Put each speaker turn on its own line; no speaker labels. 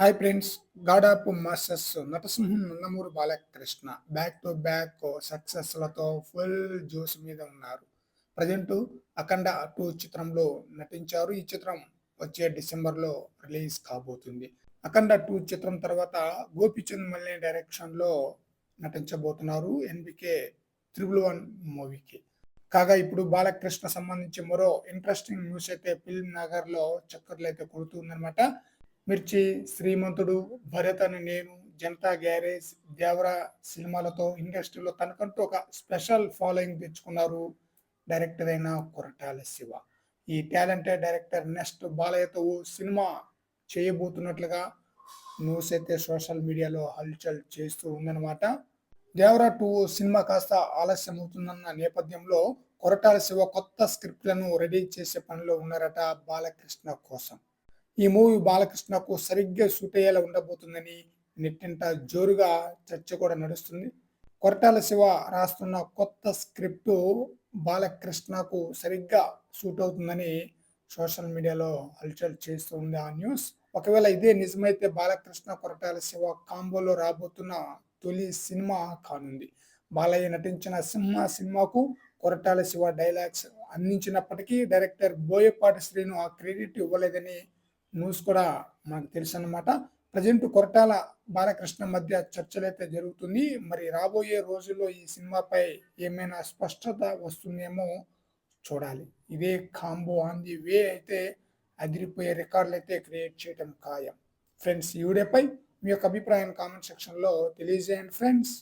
Hi friends god of masters నటసింహం Nandamuri Balakrishna. Back to back సక్సెస్లతో full జోస్ మీద ఉన్నారు. Present అఖండ two చిత్రంలో నటించారు. ఈ చిత్రం వచ్చే డిసెంబర్లో రిలీజ్ కాబోతుంది. అఖండ టూ చిత్రం తర్వాత గోపిచంద్ మల్లి డైరెక్షన్లో నటించబోతున్నారు. ఎన్బికే త్రిబుల్ వన్ మూవీకి కాగా ఇప్పుడు బాలకృష్ణ సంబంధించి మరో ఇంట్రెస్టింగ్ న్యూస్ అయితే ఫిల్మ్ నగర్లో చక్కర్లు అయితే కొడుతుందనమాట మిర్చి శ్రీమంతుడు భరత్ అని నేను జనతా గ్యారేజ్ దేవరా సినిమాలతో ఇండస్ట్రీలో తనకంటూ ఒక స్పెషల్ ఫాలోయింగ్ తెచ్చుకున్నారు డైరెక్టర్ అయిన కొరటాల శివ. ఈ టాలెంటెడ్ డైరెక్టర్ నెక్స్ట్ బాలయ్యతో సినిమా చేయబోతున్నట్లుగా న్యూస్ అయితే సోషల్ మీడియాలో హల్చల్ చేస్తూ ఉందన్నమాట. దేవరా టూ సినిమా కాస్త ఆలస్యం అవుతుందన్న నేపథ్యంలో కొరటాల శివ కొత్త స్క్రిప్ట్లను రెడీ చేసే పనిలో ఉన్నారట బాలకృష్ణ కోసం. ఈ మూవీ బాలకృష్ణకు సరిగ్గా సూట్ అయ్యేలా ఉండబోతుందని నెట్టింట జోరుగా చర్చ కూడా నడుస్తుంది. కొరటాల శివ రాస్తున్న కొత్త స్క్రిప్ట్ బాలకృష్ణకు సరిగ్గా సూట్ అవుతుందని సోషల్ మీడియాలో హల్చల్ చేస్తూ ఉంది ఆ న్యూస్. ఒకవేళ ఇదే నిజమైతే బాలకృష్ణ కొరటాల శివ కాంబోలో రాబోతున్న తొలి సినిమా కానుంది. బాలయ్య నటించిన సింహ సినిమాకు కొరటాల శివ డైలాగ్స్ అందించినప్పటికీ డైరెక్టర్ బోయపాటి శ్రీను ఆ క్రెడిట్ ఇవ్వలేదని న్యూస్ కూడా మనకు తెలుసు అనమాట ప్రజెంట్ కొరటాల బాలకృష్ణ మధ్య చర్చలైతే జరుగుతుంది. మరి రాబోయే రోజుల్లో ఈ సినిమాపై ఏమైనా స్పష్టత వస్తుందేమో చూడాలి. ఇదే కాంబో ఆన్ ది వే అయితే అదిరిపోయే రికార్డులు అయితే క్రియేట్ చేయడం ఖాయం. ఫ్రెండ్స్ ఈ వీడియోపై మీ యొక్క అభిప్రాయం కామెంట్ సెక్షన్లో తెలియజేయండి ఫ్రెండ్స్.